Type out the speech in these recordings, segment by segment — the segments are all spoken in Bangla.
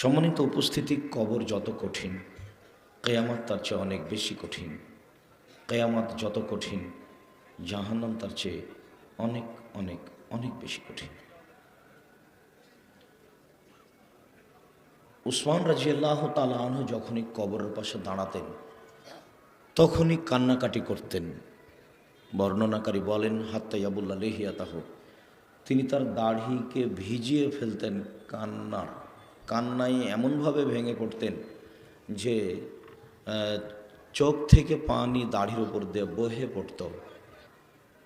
সম্মানিত উপস্থিতি কবর যত কঠিন, কেয়ামত তার চেয়ে অনেক বেশি কঠিন। কেয়ামত যত কঠিন, জাহান্নাম তার চেয়ে অনেক অনেক অনেক বেশি কঠিন। উসমান রাজিয়াল্লাহ তালা আনহু যখনই কবরের পাশে দাঁড়াতেন, তখনই কান্নাকাটি করতেন। বর্ণনাকারী বলেন হাত্তাইয়াবুল্লা লেহিয়া তাহ তিনি তার দাড়িকে ভিজিয়ে ফেলতেন কান্নার। কান্নায় এমনভাবে ভেঙে পড়তেন যে চোখ থেকে পানি দাড়ির উপর দিয়ে বহে পড়ত।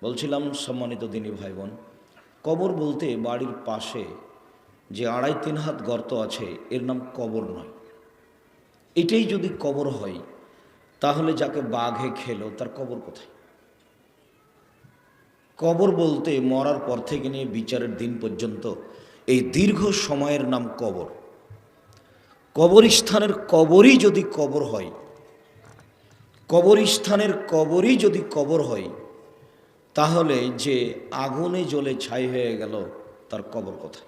বলছিলাম সম্মানিত দিনী ভাই বোন কবর বলতে বাড়ির পাশে যে আড়াই তিন হাত গর্ত আছে, এর নাম কবর নয়। এটাই যদি কবর হয়, তাহলে যাকে বাঘে খেলো, তার কবর কোথায়? কবর বলতে মরার পর থেকে নিয়ে বিচারের দিন পর্যন্ত এই দীর্ঘ সময়ের নাম কবর। কবরস্থানের কবরই যদি কবর হয়, কবরস্থানের কবরই যদি কবর হয়, তাহলে যে আগুনে জ্বলে ছাই হয়ে গেল, তার কবর কোথায়?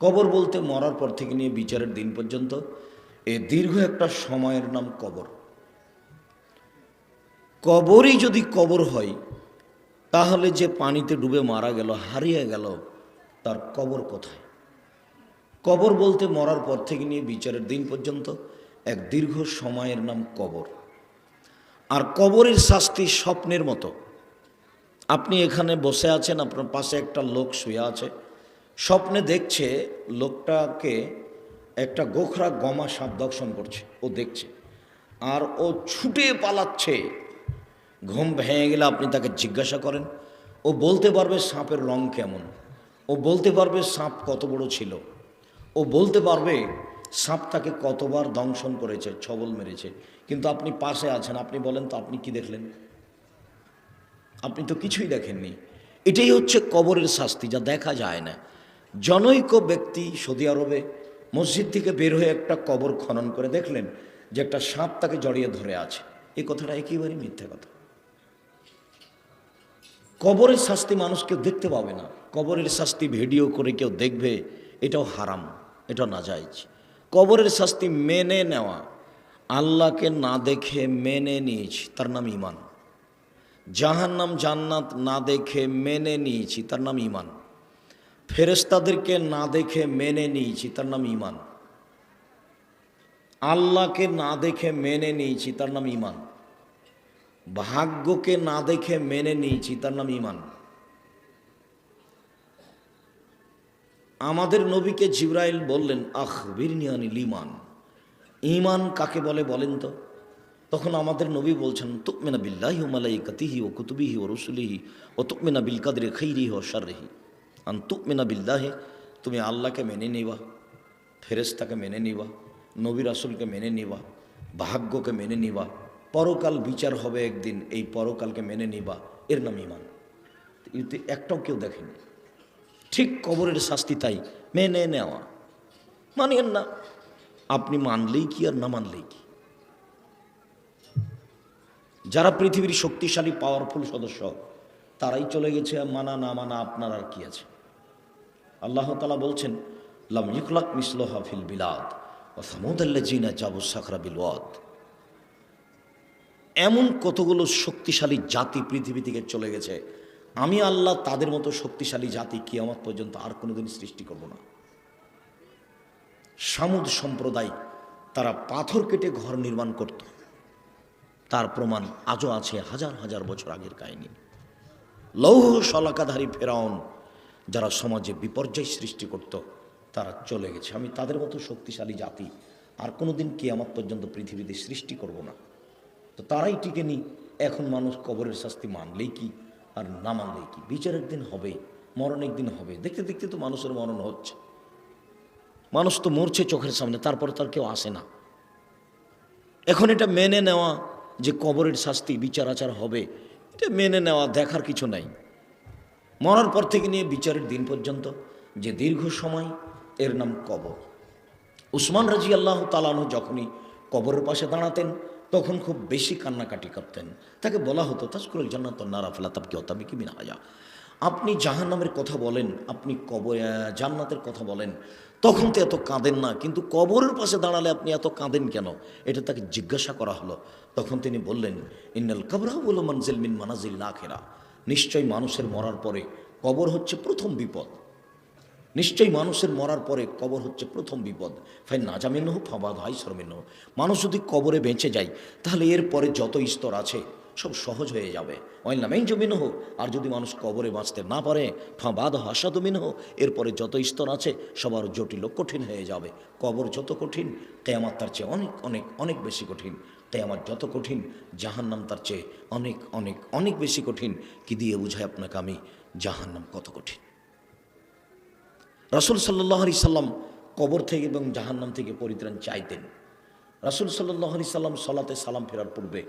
কবর বলতে মরার পর থেকে নিয়ে বিচারের দিন পর্যন্ত এই দীর্ঘ একটা সময়ের নাম কবর। কবরই যদি কবর হয়, তাহলে যে পানিতে ডুবে মারা গেল, হারিয়ে গেল, তার কবর কোথায়? কবর বলতে মরার পর থেকে নিয়ে বিচারের দিন পর্যন্ত এক দীর্ঘ সময়ের নাম কবর। আর কবরের শাস্তি স্বপ্নের মতো। আপনি এখানে বসে আছেন, আপনার পাশে একটা লোক শুয়ে আছে। স্বপ্নে দেখছে লোকটাকে একটা গোখরা গমা সাপ দর্শন করছে, ও দেখছে। আর ও ছুটে পালাচ্ছে। ঘুম ভেঙে গেলে আপনি তাকে জিজ্ঞাসা করেন, ও বলতে পারবে সাপের রং কেমন? ও বলতে পারবে সাপ কত বড় ছিল? ও বলতে পারবে, সাপ তাকে কতবার দংশন করেছে, ছবল মেরেছে। কিন্তু আপনি পাশে আছেন, আপনি বলেন তো আপনি কি দেখলেন? আপনি তো কিছুই দেখেননি। এটাই হচ্ছে কবরের শাস্তি, যা দেখা যায় না। জনৈক ব্যক্তি সৌদি আরবে মসজিদ থেকে বের হয়ে একটা কবর খনন করে দেখলেন যে একটা সাপ তাকে জড়িয়ে ধরে আছে। এই কথাটা একেবারেই মিথ্যে কথা। কবরের শাস্তি মানুষ কেউ দেখতে পাবে না। কবরের শাস্তি ভিডিও করে কেউ দেখবে, এটাও হারাম। এটাও নাজাইজ কবরের শাস্তি মেনে নেওয়া, আল্লাহকে না দেখে মেনে নিয়েছি, তার নাম ইমান জাহান নাম জান্নাত না দেখে মেনে নিয়েছি, তার নাম ইমান ফেরেস্তাদেরকে না দেখে মেনে নিয়েছি, তার নাম ইমান আল্লাহকে না দেখে মেনে নিয়েছি, তার নাম ইমান ভাগ্যকে না দেখে মেনে নিয়েছি, তার নাম ইমান আমাদের নবীকে জিব্রাইল বললেন আখ বিরনিয়ানি লিমান। ইমান কাকে বলে বলেন তো? তখন আমাদের নবী বলছেন তুকমেনা বিল্লাহি ও মালাইকাতিহি ও কুতুবিহি ও রসুলিহি ও তুকমেনা বিল কাদরে খৈরিহি ও শাররিহি। আন তুকমেনা বিল্লাহে, তুমি আল্লাহকে মেনে নিবা ফেরেস্তাকে মেনে নিবা নবী রাসুলকে মেনে নিবা, ভাগ্যকে মেনে নিবা, পরকাল বিচার হবে একদিন, এই পরকালকে মেনে নিবা, এর নাম ইমান একটাও কেউ দেখেনি। ঠিক কবরের শাস্তি তাই। মেনে নেওয়া মানিয়েন না। আপনি মানলেই কি আর না মানলেই কি? যারা পৃথিবীর শক্তিশালী পাওয়ারফুল সদস্য, তারাই চলে গেছে মানা, না মানা আপনার আর কি আছে? আল্লাহ তালা বলছেন, লাম ইকলাক মিসল হাফিল বিলাদ ও সামুদাল্লা জিনা সাখরা বিলওয়াদ এমন কতগুলো শক্তিশালী জাতি পৃথিবী থেকে চলে গেছে আমি আল্লাহ তাদের মতো শক্তিশালী জাতি কিয়ামত পর্যন্ত আর কোনোদিন সৃষ্টি করব না। সামুদ সম্প্রদায় তারা পাথর কেটে ঘর নির্মাণ করত। তার প্রমাণ আজও আছে হাজার হাজার বছর আগের কাহিনী। লৌহ শলাকাধারী ফেরাউন যারা সমাজে বিপর্যয় সৃষ্টি করত, তারা চলে গেছে। আমি তাদের মতো শক্তিশালী জাতি আর কোনোদিন কি আমার পর্যন্ত পৃথিবীতে সৃষ্টি করব না। তো তারাই টিকে নি, এখন মানুষ কবরের শাস্তি মানলেই কি? আর না মানলেই কি? বিচারের দিন হবে মরণ একদিন হবে। দেখতে দেখতে তো মানুষের মরণ হচ্ছে। মানুষ তো মরছে চোখের সামনে, তারপরে তার কেউ আসে না। এখন এটা মেনে নেওয়া যে কবরের শাস্তি বিচার আচার হবে, এটা মেনে নেওয়া দেখার কিছু নাই। মরার পর থেকে নিয়ে বিচারের দিন পর্যন্ত, যে দীর্ঘ সময়, এর নাম কবর। উসমান রাজি আল্লাহ তালানু যখনই কবরের পাশে দাঁড়াতেন তখন খুব বেশি কান্নাকাটি করতেন। তাকে বলা হতো তাজকুল জান্নাত নারা ফেলা তাবকি অতাবি কি মিনা হাজা আপনি জাহান্নামের কথা বলেন, আপনি কবর জান্নাতের কথা বলেন, তখন তো এত কাঁদেন না, কিন্তু কবরের পাশে দাঁড়ালে আপনি এত কাঁদেন কেন? এটা তাকে জিজ্ঞাসা করা হলো। তখন তিনি বললেন, ইন্নাল কবরা বলো মনজিল মিন মানাজিল আখেরা। নিশ্চয়ই মানুষের মরার পরে কবর হচ্ছে প্রথম বিপদ। নিশ্চয়ই মানুষের মরার পরে কবর হচ্ছে প্রথম বিপদ। ফাই নাজামেন হোক ফাবাদ হাই সরমেন হোক মানুষ যদি কবরে বেঁচে যায়, তাহলে এরপরে যত স্তর আছে, সব সহজ হয়ে যাবে। অয়েল নামেই জমিন হোক আর যদি মানুষ কবরে বাঁচতে না পারে ফাঁবাদ হাসাদমিন হোক এরপরে যত স্তর আছে, সবার জটিল কঠিন হয়ে যাবে। কবর যত কঠিন, কেয়ামাত তার চেয়ে অনেক অনেক অনেক বেশি কঠিন। কেয়ামাত যত কঠিন, জাহান্নাম তার চেয়ে অনেক অনেক অনেক বেশি কঠিন। কি দিয়ে বুঝায় আপনাকে আমি? জাহান্নাম কত কঠিন। রাসুল সাল্লাহ আলি সাল্লাম কবর থেকে এবং জাহান্নাম থেকে পরিত্রাণ চাইতেন। রাসুল সাল্লাহ আলি সাল্লাম সলাতে সালাম ফেরার পূর্বে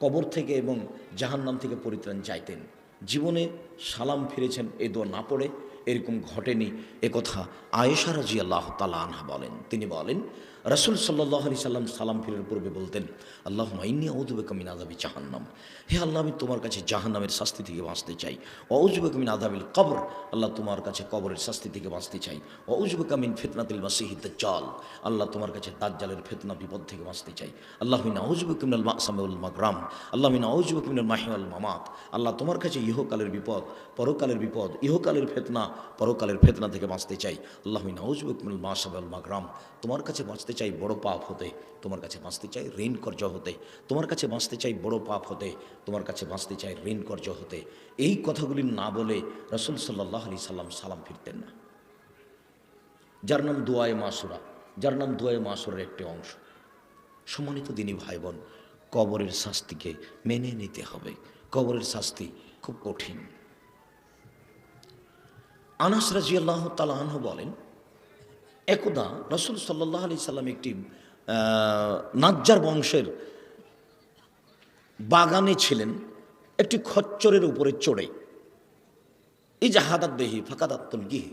কবর থেকে এবং জাহান্নাম থেকে পরিত্রাণ চাইতেন। জীবনে সালাম ফিরেছেন এ দোয়া না পড়ে এরকম ঘটেনি। একথা আয়েশা রাজি আল্লাহ তালা আনহা বলেন। তিনি বলেন রাসুল সাল্লাহ আলি সাল্লাম সালাম ফিরার পূর্বে বলতেন আল্লাহ মাইনি অউজুবে কামিন আদাবি জাহান্নাম। হে আল্লাহ, আমি তোমার কাছে জাহান্নামের শাস্তি থেকে বাঁচতে চাই। অউজুবে কামিন আদাবিল কবর। আল্লাহ, তোমার কাছে কবরের শাস্তি থেকে বাঁচতে চাই। অউজুবে কামিন ফিতনাতিল মাসিহিদ জল আল্লাহ, তোমার কাছে দাজ্জালের ফেতনা, বিপদ থেকে বাঁচতে চাই। আল্লাহ, মিনা অউজুবে কামিনাল মাসামেউল মাগরাম। আল্লাহ, মিনা অউজুবে কামিনাল মাহিউল মামাত। আল্লাহ, তোমার কাছে ইহকালের বিপদ, পরকালের বিপদ, ইহকালের ফেতনা, পরকালের ফেতনা থেকে বাঁচতে চাই। আল্লাহ, মিনা অউজুবে কামিনাল মাসামেউল মাগরাম। তোমার কাছে বাঁচতে চাই, বড় পাপ হতে তোমার কাছে বাঁচতে চাই ঋণ কর্য হতে তোমার কাছে বাঁচতে চাই, বড় পাপ হতে তোমার কাছে বাঁচতে চাই ঋণ কর্য হতে। এই কথাগুলি না বলে রসুল সাল্লাহ আলি সাল্লাম সালাম ফিরতেন না। যার নাম দোয়ায় মাসুরা, যার নাম দোয়ায় মাসুরের একটি অংশ। সম্মানিত দিনী ভাই বোন কবরের শাস্তিকে মেনে নিতে হবে। কবরের শাস্তি খুব কঠিন। আনাস রাজি আল্লাহ তালাহ বলেন একদা রসুল সাল্লাহ আলি সাল্লাম একটি নাজ্জার বংশের বাগানে ছিলেন, একটি খচ্চরের উপরে চড়ে। এই যে হাদাত দেহি ফাঁকাদাত্তল গিহি।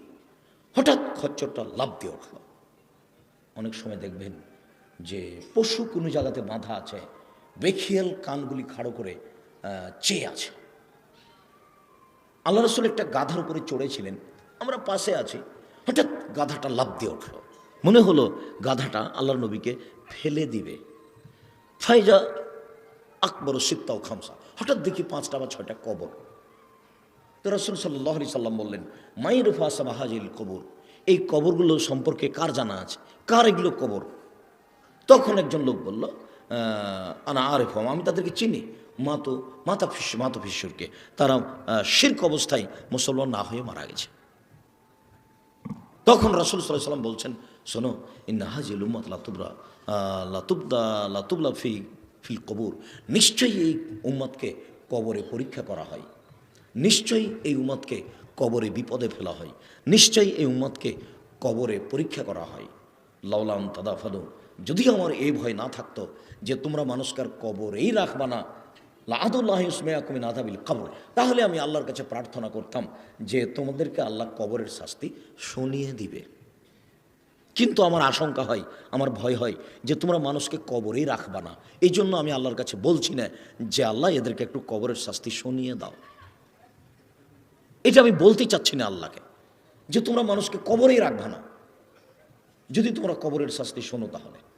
হঠাৎ খচ্চরটা লাভ দিয়ে উঠল। অনেক সময় দেখবেন যে পশু কোনো জায়গাতে বাঁধা আছে, বেখিয়াল কানগুলি খাড়ো করে চেয়ে আছে। আল্লাহ রসুল একটা গাধার উপরে চড়েছিলেন। আমরা পাশে আছি। হঠাৎ গাধাটা লাভ দিয়ে উঠল। মনে হলো গাধাটা আল্লাহর নবীকে ফেলে দিবে। ফাইজা আকবর সিত্তাও খামসা, হঠাৎ দেখি পাঁচটা বা ছয়টা কবর। তো রসুল সাল্লাহ আলি সাল্লাম বললেন মাইরুফা সাবাহাজিল কবর, এই কবরগুলো সম্পর্কে কার জানা আছে? কার এগুলো কবর? তখন একজন লোক বলল আনা আরেফ আমি তাদেরকে চিনি। মাতো মাতা ফিস মাতো ফিশ্বরকে তারা শির্ক অবস্থায় মুসলমান না হয়ে মারা গেছে। তখন রাসুল সাল্লাম বলছেন, শোনো, ইন্না হাজিল উম্মত লাতুবরা লাতুবদা লাতুবলা ফি, ফিল কবর। নিশ্চয়ই এই উম্মতকে কবরে পরীক্ষা করা হয়। নিশ্চয়ই এই উম্মতকে কবরে বিপদে ফেলা হয়। নিশ্চয়ই এই উম্মতকে কবরে পরীক্ষা করা হয়। লাউলাম তাদাফাদু যদি আমার এই ভয় না থাকতো যে তোমরা মানুষকার কবরেই রাখবা না তাহলে আমি আল্লাহর কাছে প্রার্থনা করতাম যে তোমাদেরকে আল্লাহ কবরের শাস্তি শুনিয়ে দিবে। কিন্তু আমার আশঙ্কা হয়, আমার ভয় হয় যে তোমরা মানুষকে কবরেই রাখবা না। এই জন্য আমি আল্লাহর কাছে বলছি না যে, আল্লাহ এদেরকে একটু কবরের শাস্তি শুনিয়ে দাও। এটা আমি বলতে চাচ্ছি না আল্লাহকে যে তোমরা মানুষকে কবরেই রাখবা না। যদি তোমরা কবরের শাস্তি শোনো তাহলে।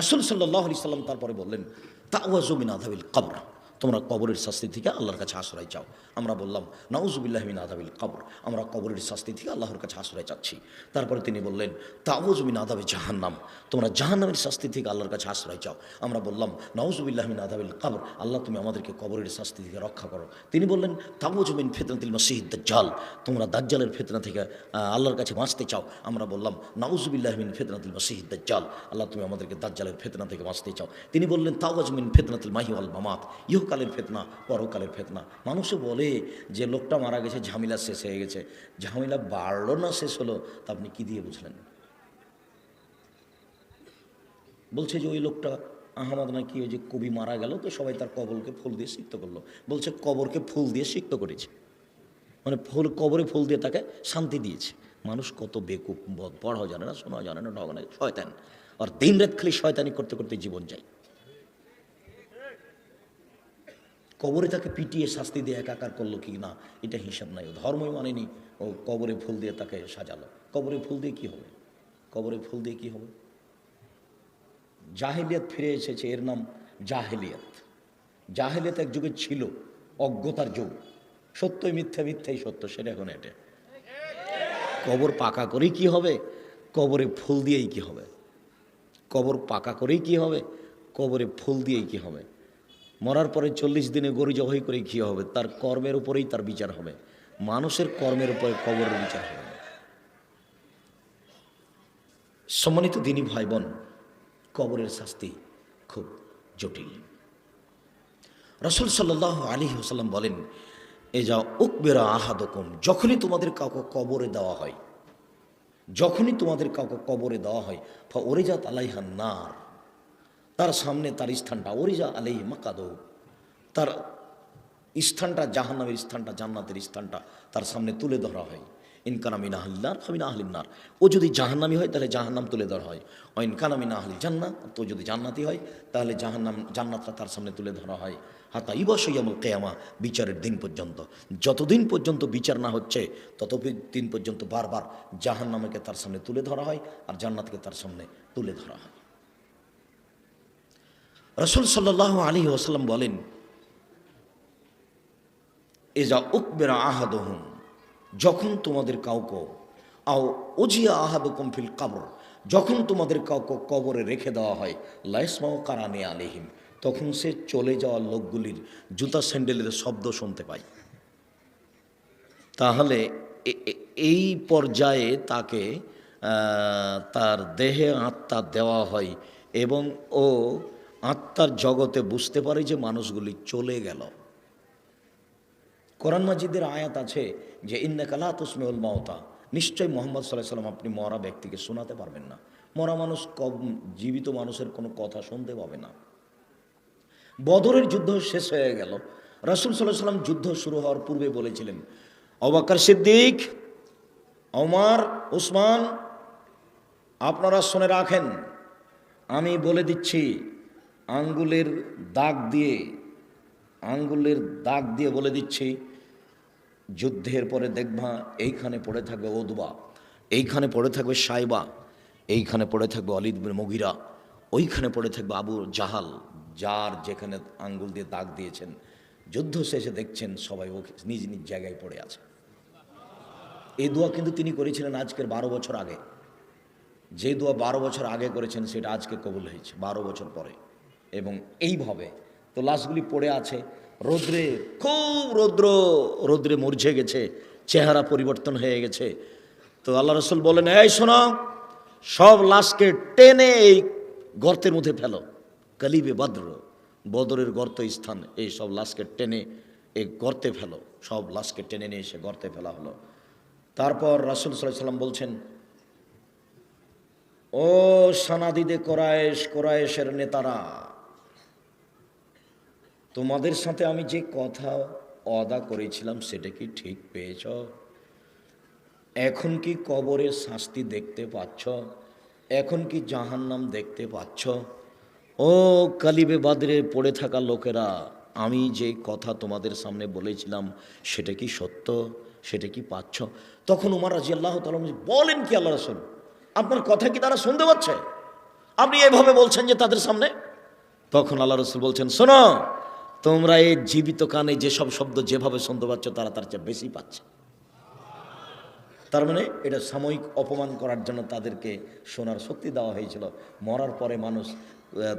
রাসুল সাল্লাহ আলি সাল্লাম তারপরে বললেন তাওয়াজমিন আধাবিল কবর। তোমরা কবরের শাস্তি থেকে আল্লাহর কাছে আশ্রয় চাও। আমরা বললাম নাউজুবিল্লাহমিন আদাবিল কবর। আমরা কবরের শাস্তি থেকে আল্লাহর কাছে আশ্রয় চাচ্ছি। তারপরে তিনি বললেন তাওয়াজমিন আদাবে জাহান্নাম। তোমরা জাহান্নামের শাস্তি থেকে আল্লাহর কাছে আশ্রয় চাও। আমরা বললাম নাউজুবিল্লাহমিন আদাবিল কবর। আল্লাহ, তুমি আমাদেরকে কবরের শাস্তি থেকে রক্ষা করো। তিনি বললেন তাওয়াজমিন ফেতনাতিল মসিহিদ দাজ্জাল। তোমরা দাজ্জালের ফেতনা থেকে আল্লাহর কাছে বাঁচতে চাও। আমরা বললাম নাউজুবিল্লাহমিন ফেতনাতিল মসিহিদ দাজ্জাল। আল্লাহ, তুমি আমাদেরকে দাজ্জালের ফেতনা থেকে বাঁচতে চাও। তিনি বললেন তাওয়াজমিন ফেতনাতুল মাহি আল মামাত। ইহকালের ফেতনা, পরকালের ফেতনা। মানুষও বলে যে লোকটা মারা গেছে, ঝামেলা শেষ হয়ে গেছে। ঝামেলা বাড়লো না, শেষ হলো, তা আপনি কি দিয়ে বুঝলেন? বলছে যে ওই লোকটা আহমদ নাকি ওই যে কবি মারা গেল, তো সবাই তার কবরকে ফুল দিয়ে সিক্ত করল। বলছে, কবরকে ফুল দিয়ে সিক্ত করেছে। মানে ফুল, কবরে ফুল দিয়ে তাকে শান্তি দিয়েছে। মানুষ কত বেকুব ব- পড়াও জানে না, শোনাও জানে না ঢগা শয়তান। আর দিন রাত খালি শয়তানি করতে করতে জীবন যায়। কবরে তাকে পিটিয়ে শাস্তি দিয়ে একাকার করল কি না, এটা হিসাব নাই। ও ধর্মই মানেনি, ও কবরে ফুল দিয়ে তাকে সাজালো। কবরে ফুল দিয়ে কি হবে? কবরে ফুল দিয়ে কি হবে? জাহেলিয়াত ফিরে এসেছে, এর নাম জাহেলিয়াত। জাহেলিয়াত এক যুগে ছিল, অজ্ঞতার যুগ। সত্যই মিথ্যা, মিথ্যাই সত্য, সেটা এখন এটা। কবর পাকা করেই কি হবে? কবরে ফুল দিয়েই কি হবে? কবর পাকা করেই কি হবে? কবরে ফুল দিয়েই কি হবে? মরার পরে চল্লিশ দিনে গরু জবাই করে কি হবে, তার কর্মের উপরেই তার বিচার হবে। মানুষের কর্মের উপরে কবরের বিচার হবে। সম্মানিত দিনী ভাই বোন কবরের শাস্তি খুব জটিল। রসুল সাল্লাহ আলী হোসাল্লাম বলেন এ যা উকবেরা আহাদকম, যখনই তোমাদের কাউকে কবরে দেওয়া হয়, যখনই তোমাদের কাউকে কবরে দেওয়া হয় ফা ওরেজাত আলাইহান নার। তার সামনে তার স্থানটা, ওরিজা আলাই মাকাদো। তার স্থানটা জাহান্নামের স্থানটা, জান্নাতের স্থানটা তার সামনে তুলে ধরা হয়। ইনকানামি না হলিনার আমি না হলিনার ও যদি জাহান্নামি হয়, তাহলে জাহান্নাম তুলে ধরা হয়। ও ইনকানামি না হলি জান্নাত তো যদি জান্নাতি হয়, তাহলে জাহান্নাম, জান্নাতটা তার সামনে তুলে ধরা হয়। হাতা ইবসইয়ামুল কেয়ামা বিচারের দিন পর্যন্ত। যতদিন পর্যন্ত বিচার না হচ্ছে তত দিন পর্যন্ত বারবার জাহান্নামকে তার সামনে তুলে ধরা হয়, আর জান্নাতকে তার সামনে তুলে ধরা হয়। রসুল সাল্লাহ আলী ওসাল্লাম বলেন এজা উকবেরা আহাদহম যখন তোমাদের কাউকে, আও ওজিয়া আহাদ কমফিল কাবর যখন তোমাদের কাউকে কবরে রেখে দেওয়া হয় লাইসমাও কারানে আলিহিম তখন সে চলে যাওয়া লোকগুলির জুতা স্যান্ডেলের শব্দ শুনতে পায়। তাহলে এই পর্যায়ে তাকে তার দেহে আত্মা দেওয়া হয় এবং ও আত্মার জগতে বুঝতে পারে যে মানুষগুলি চলে গেল। কোরআন মাজিদের আয়াত আছে যে ইন্না কালা তুসমেউল মাওতা নিশ্চয়ই মোহাম্মদ সাল্লাহ সাল্লাম আপনি মরা ব্যক্তিকে শোনাতে পারবেন না। মরা মানুষ কব জীবিত মানুষের কোনো কথা শুনতে পাবে না। বদরের যুদ্ধ শেষ হয়ে গেল। রাসুল সাল্লাহ সাল্লাম যুদ্ধ শুরু হওয়ার পূর্বে বলেছিলেন অবাক্কার সিদ্দিক, ওমর, ওসমান, আপনারা শুনে রাখেন। আমি বলে দিচ্ছি আঙ্গুলের দাগ দিয়ে, আঙ্গুলের দাগ দিয়ে বলে দিচ্ছি, যুদ্ধের পরে দেখবা এইখানে পড়ে থাকবে ওদবা, এইখানে পড়ে থাকবে সাইবা, এইখানে পড়ে থাকবে অলিদ মগিরা, ওইখানে পড়ে থাকবে আবু জাহাল, যার যেখানে আঙ্গুল দিয়ে দাগ দিয়েছেন। যুদ্ধ শেষে দেখছেন সবাই ও নিজ নিজ জায়গায় পড়ে আছে। এই দোয়া কিন্তু তিনি করেছিলেন আজকের বারো বছর আগে। যে দোয়া বারো বছর আগে করেছেন, সেটা আজকে কবুল হয়েছে, বারো বছর পরে। এবং এইভাবে তো লাশগুলি পড়ে আছে। রৌদ্রে, খুব রৌদ্র, রৌদ্রে মরঝে গেছে, চেহারা পরিবর্তন হয়ে গেছে। তো আল্লাহ রসুল বলেন, এই শোনো, সব লাশকে টেনে এই গর্তের মধ্যে ফেলো। কালিবে বদ্র, বদরের গর্ত স্থান, এই সব লাশকে টেনে এই গর্তে ফেলো। সব লাশকে টেনে নিয়ে এসে গর্তে ফেলা হলো। তারপর রাসুল সাল্লাহ সাল্লাম বলছেন, ও সানাদিদে কোরায়েশ, কোরায়েশের নেতারা তোমাদের সাথে আমি যে কথা অদা করেছিলাম সেটা কি ঠিক পেয়েছ? এখন কি কবরের শাস্তি দেখতে পাচ্ছ? এখন কি জাহান্নাম দেখতে পাচ্ছ? ও কালিবে বাদরে পড়ে থাকা লোকেরা, আমি যে কথা তোমাদের সামনে বলেছিলাম, সেটা কি সত্য? সেটা কি পাচ্ছ? তখন উমার রাজি আল্লাহ বলেন কি আল্লাহ রসুল? আপনার কথা কি তারা শুনতে পাচ্ছে? আপনি এভাবে বলছেন যে তাদের সামনে? তখন আল্লাহ রসুল বলছেন, শোনো তোমরা এই জীবিত কানে যেসব শব্দ যেভাবে শুনতে পাচ্ছ, তারা তার চেয়ে বেশি পাচ্ছে। তার মানে এটা সাময়িক অপমান করার জন্য তাদেরকে শোনার শক্তি দেওয়া হয়েছিল। মরার পরে মানুষ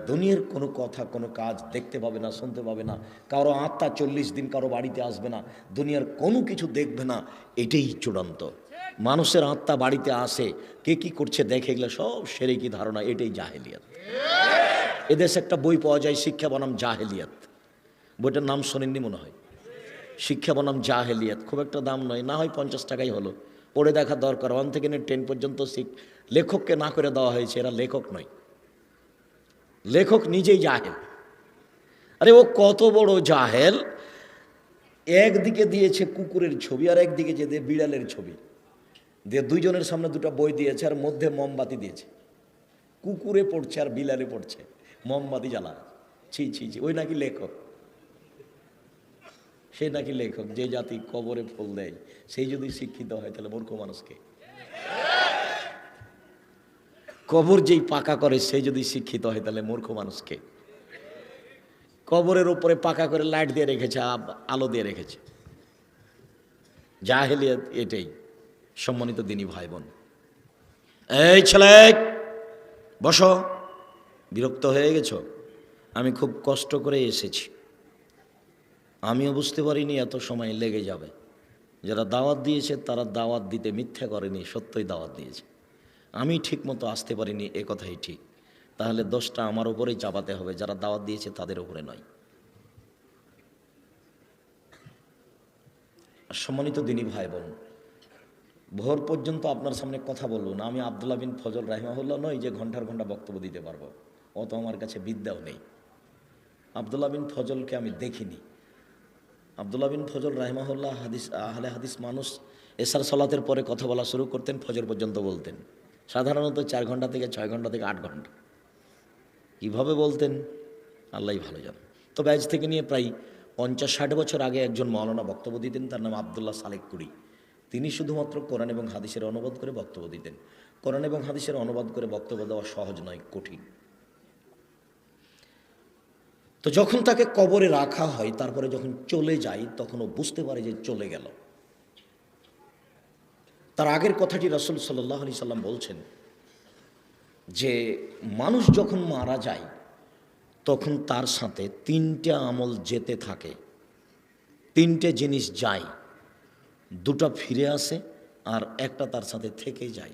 দুনিয়ার কোনো কথা, কোনো কাজ দেখতে পাবে না, শুনতে পাবে না। কারও আত্মা চল্লিশ দিন কারও বাড়িতে আসবে না। দুনিয়ার কোনো কিছু দেখবে না। এটাই চূড়ান্ত। মানুষের আত্মা বাড়িতে আসে, কে কি করছে দেখে এগুলো সব সেরে কি ধারণা, এটাই জাহেলিয়াত। এদেশে একটা বই পাওয়া যায়, শিক্ষা বনাম জাহেলিয়াত। বইটার নাম শোনেননি মনে হয়। শিক্ষা বনাম জাহেলিয়াত, খুব একটা দাম নয়, না হয় পঞ্চাশ টাকাই হলো। পড়ে দেখা দরকার, ওয়ান থেকে নিয়ে টেন পর্যন্ত শিখ লেখককে না করে দেওয়া হয়েছে, এরা লেখক নয়। লেখক নিজেই জাহেল। আরে ও কত বড় জাহেল। একদিকে দিয়েছে কুকুরের ছবি, আর একদিকে যে দিয়ে বিড়ালের ছবি। দিয়ে দুইজনের সামনে দুটো বই দিয়েছে, আর মধ্যে মোমবাতি দিয়েছে। কুকুরে পড়ছে আর বিলালে পড়ছে, মোমবাতি জ্বালা। ছি ছি ছি, ওই নাকি লেখক। সে নাকি লেখক, যে জাতি কবরে ফুল দেয়, সেই যদি শিক্ষিত হয় তাহলে মূর্খ মানুষকে কবর যেই পাকা করে, সে যদি শিক্ষিত হয় তাহলে মূর্খ মানুষকে কবরের উপরে পাকা করে লাইট দিয়ে রেখেছে আলো দিয়ে রেখেছে। যা জাহেলিয়াত এটাই, সম্মানিত দিনী ভাই বোন এই ছেলে, বসো। বিরক্ত হয়ে গেছো? আমি খুব কষ্ট করে এসেছি। আমিও বুঝতে পারিনি এত সময় লেগে যাবে। যারা দাওয়াত দিয়েছে, তারা দাওয়াত দিতে মিথ্যা করেনি, সত্যই দাওয়াত দিয়েছে। আমি ঠিক মতো আসতে পারিনি, এ কথাই ঠিক। তাহলে দোষটা আমার উপরেই চাপাতে হবে, যারা দাওয়াত দিয়েছে তাদের উপরে নয়। সম্মানিত দিনী ভাই বোন ভোর পর্যন্ত আপনার সামনে কথা বলব না। আমি আবদুল্লাহ বিন ফজল রাহিমাহুল্লাহ নই যে ঘণ্টার ঘণ্টা বক্তব্য দিতে পারব। অত আমার কাছে বিদ্যাও নেই। আবদুল্লাহ বিন ফজলকে আমি দেখিনি। আবদুল্লাহ বিন ফজল রাহিমাহুল্লাহ হাদিস আহলে হাদিস মানুষ এসার সলাতের পরে কথা বলা শুরু করতেন, ফজর পর্যন্ত বলতেন। সাধারণত চার ঘণ্টা থেকে ছয় ঘণ্টা থেকে আট ঘণ্টা। কীভাবে বলতেন? আল্লাহ ভালো জান। তবে আজ থেকে নিয়ে প্রায় পঞ্চাশ ষাট বছর আগে একজন মৌলানা বক্তব্য দিতেন, তার নাম আবদুল্লাহ সালেক কুড়ি। তিনি শুধুমাত্র কোরআন এবং হাদিসের অনুবাদ করে বক্তব্য দিতেন। কোরআন এবং হাদিসের অনুবাদ করে বক্তব্য দেওয়া সহজ নয়, কঠিন। তো যখন তাকে কবরে রাখা হয়, তারপরে যখন চলে যায়, তখন ও বুঝতে পারে যে চলে গেল। তার আগের কথাটি রসুল সাল্লাহ আলি সাল্লাম বলছেন যে, মানুষ যখন মারা যায়, তখন তার সাথে তিনটে আমল যেতে থাকে। তিনটে জিনিস যায়। দুটো ফিরে আসে আর একটা তার সাথে থেকে যায়।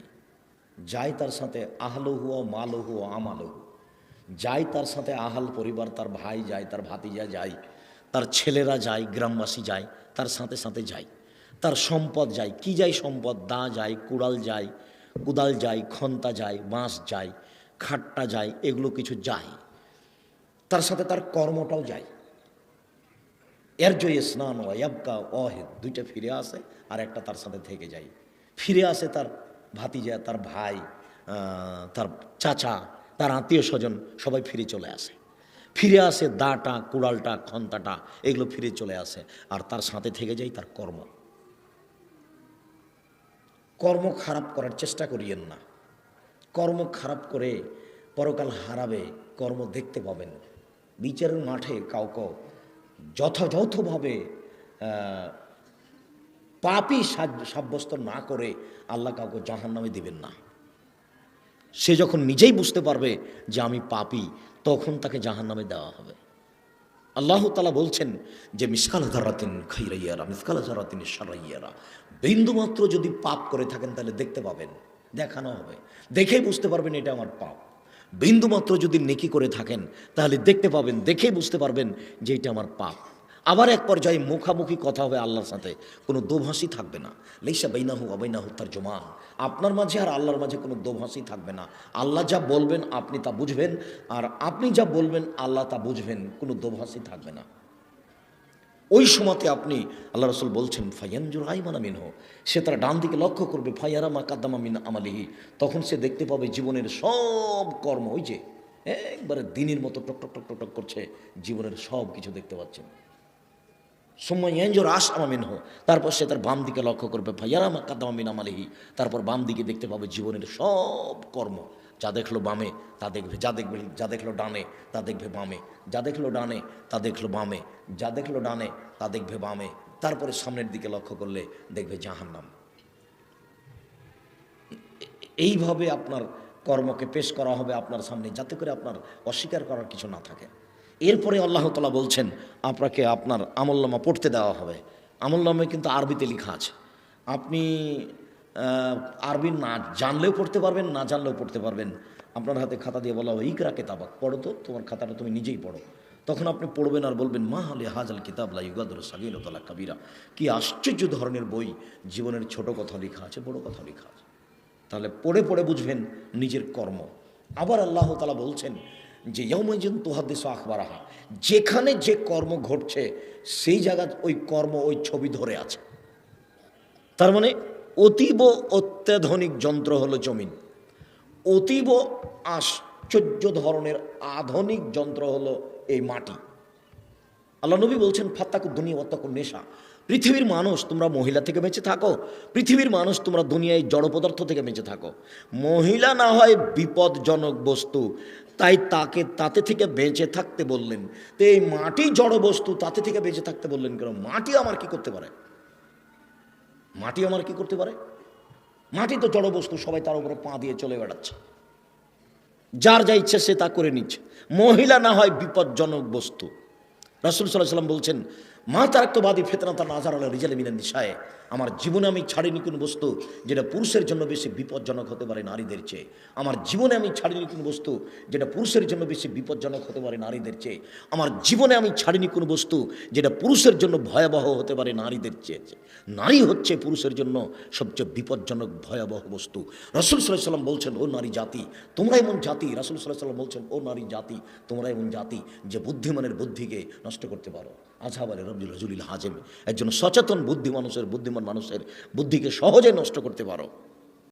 যায় তার সাথে আহলহু ও মালহু ও আমালহু। যায় তার সাথে আহাল পরিবার, তার ভাই যায় তার ভাতিজা যায় তার ছেলেরা যায় গ্রামবাসী যায় তার সাথে সাথে যায় তার সম্পদ যায় কি যায় সম্পদ, দা যায় কুড়াল যায় কুদাল যায় খন্তা যায় বাঁশ যায় খাট্টা যায় এগুলো কিছু যায় তার সাথে তার কর্মটাও যায় এর জয়ে স্নান ও ইয়াবকা অহেদ দুইটা ফিরে আসে আর একটা তার সাথে থেকে যায়। ফিরে আসে তার ভাতিজা, তার ভাই তার চাচা তার আত্মীয় স্বজন সবাই ফিরে চলে আসে। ফিরে আসে দাটা, কুড়ালটা, খন্তাটা, এগুলো ফিরে চলে আসে আর তার সাথে থেকে যায় তার কর্ম। কর্ম খারাপ করার চেষ্টা করিয়েন না। কর্ম খারাপ করে পরকাল হারাবে, কর্ম দেখতে পাবেন। বিচারের মাঠে কাউকে যথাযথভাবে পাপই সাব্যস্ত না করে আল্লাহ কাউকে জাহান নামে দিবেন না। সে যখন নিজেই বুঝতে পারবে যে আমি পাপি, তখন তাকে জাহান নামে দেওয়া হবে। আল্লাহ তালা বলছেন যে, মিসকাল জারাতিন খাইরাইয়ারা, মিসকাল জারাতিন সারাইয়ারা বিন্দুমাত্র যদি পাপ করে থাকেন, তাহলে দেখতে পাবেন, দেখানো হবে। দেখেই বুঝতে পারবেন এটা আমার পাপ। বিন্দুমাত্র যদি নেকি করে থাকেন, তাহলে দেখতে পাবেন, দেখেই বুঝতে পারবেন যে এটা আমার পাপ। আবার এক পর্যায়ে মুখামুখি কথা হবে আল্লাহর সাথে। কোনো দোভাষী থাকবে না। লেসা বাইনাহু অবৈনাহু তার জমা আপনার মাঝে আর আল্লাহর মাঝে কোনো দোভাষী থাকবে না। আল্লাহ যা বলবেন, আপনি তা বুঝবেন। আর আপনি যা বলবেন, আল্লাহ তা বুঝবেন। কোনো দোভাষী থাকবে না। ওই সময়তে আপনি, আল্লাহ রসুল বলছেন, ফাইয়ানজুর আইমানা মিনহ। সে তার ডান দিকে লক্ষ্য করবে, ফাইয়ারা মা কাদ্দামা মিন আমালিহি। তখন সে দেখতে পাবে জীবনের সব কর্ম, ওই যে, একবারে দিনের মতো টক টক টক টক করছে। জীবনের সব কিছু দেখতে পাচ্ছেন। সময় এঞ্জোর আস আমামিন হো তারপর সে তার বাম দিকে লক্ষ্য করবে ভাইয়ারা মা কাদ্দামা মিন আমালিহি। তারপর বাম দিকে দেখতে পাবে জীবনের সব কর্ম। যা দেখল বামে, তা দেখবে, যা দেখবে, যা দেখল ডানে, তা দেখবে বামে। যা দেখল ডানে, তা দেখল বামে। যা দেখল ডানে, তা দেখবে বামে। তারপরে সামনের দিকে লক্ষ্য করলে দেখবে জাহান্নাম। এইভাবে আপনার কর্মকে পেশ করা হবে আপনার সামনে, যাতে করে আপনার অস্বীকার করার কিছু না থাকে। এরপরে আল্লাহ তালা বলছেন, আপনাকে আপনার আমলনামা পড়তে দেওয়া হবে। আমলনামায় কিন্তু আরবিতে লেখা আছে। আপনি আরবি না জানলেও পড়তে পারবেন, না জানলেও পড়তে পারবেন। আপনার হাতে খাতা দিয়ে বলা হবে ইকরা কেতাবাক পড়ো তো, তোমার খাতাটা তুমি নিজেই পড়ো। তখন আপনি পড়বেন আর বলবেন, মা হলে হাজাল কিতাব লা ইউগাদুর সাগিরতলা কাবিরা কি আশ্চর্য ধরনের বই, জীবনের ছোট কথা লেখা আছে, বড় কথা লেখা আছে। তাহলে পড়ে পড়ে বুঝবেন নিজের কর্ম। আবার আল্লাহ তালা বলছেন যে ইয়মজন তোহাদ্দেশ আখবরাহা, যেখানে যে কর্ম ঘটছে, সেই জায়গায় ওই কর্ম, ওই ছবি ধরে আছে। তার মানে অতীব অত্যাধুনিক যন্ত্র হলো জমিন। অতীব আশ্চর্য ধরনের আধুনিক যন্ত্র হলো এই মাটি। আল্লাহ নবী বলছেন, ফাত্তাকু দুনিয়া অত্তাকু নেশা। পৃথিবীর মানুষ, তোমরা মহিলা থেকে বেঁচে থাকো। পৃথিবীর মানুষ, তোমরা দুনিয়ায় জড় পদার্থ থেকে বেঁচে থাকো। মহিলা না হয় বিপদজনক বস্তু তাই তাকে তাতে থেকে বেঁচে থাকতে বললেন। তো এই মাটি জড় বস্তু তাতে থেকে বেঁচে থাকতে বললেন কেন? মাটি আমার কি করতে পারে? মাটি আমার কি করতে পারে? মাটি তো জড় বস্তু, সবাই তার উপরে পা দিয়ে চলে বেড়াচ্ছে। যার যা ইচ্ছে সে তা করে নিচ্ছে। মহিলা না হয় বিপজ্জনক বস্তু। রাসুল সাল্লাহ সাল্লাম বলছেন মা তারাক্তবাদী ফেতনা তার নাজার আল্লাহ রিজাল মিনান নিশায় আমার জীবনে আমি ছাড়িনি কোনো বস্তু যেটা পুরুষের জন্য বেশি বিপজ্জনক হতে পারে নারীদের চেয়ে। আমার জীবনে আমি ছাড়িনি কোনো বস্তু যেটা পুরুষের জন্য বেশি বিপজ্জনক হতে পারে নারীদের চেয়ে। আমার জীবনে আমি ছাড়িনি কোনো বস্তু যেটা পুরুষের জন্য ভয়াবহ হতে পারে নারীদের চেয়ে। নারী হচ্ছে পুরুষের জন্য সবচেয়ে বিপজ্জনক, ভয়াবহ বস্তু। রসুল সাল্লাহ সাল্লাম বলছেন, ও নারী জাতি, তোমরা এমন জাতি, রাসুল সাল্লাহ সাল্লাম বলছেন, ও নারী জাতি, তোমরা এমন জাতি যে বুদ্ধিমানের বুদ্ধিকে নষ্ট করতে পারো। আজহাব আলী রবজুল রজুলিল হাজেম একজন সচেতন বুদ্ধি মানুষের বুদ্ধিমান মানুষের বুদ্ধিকে সহজে নষ্ট করতে পারো।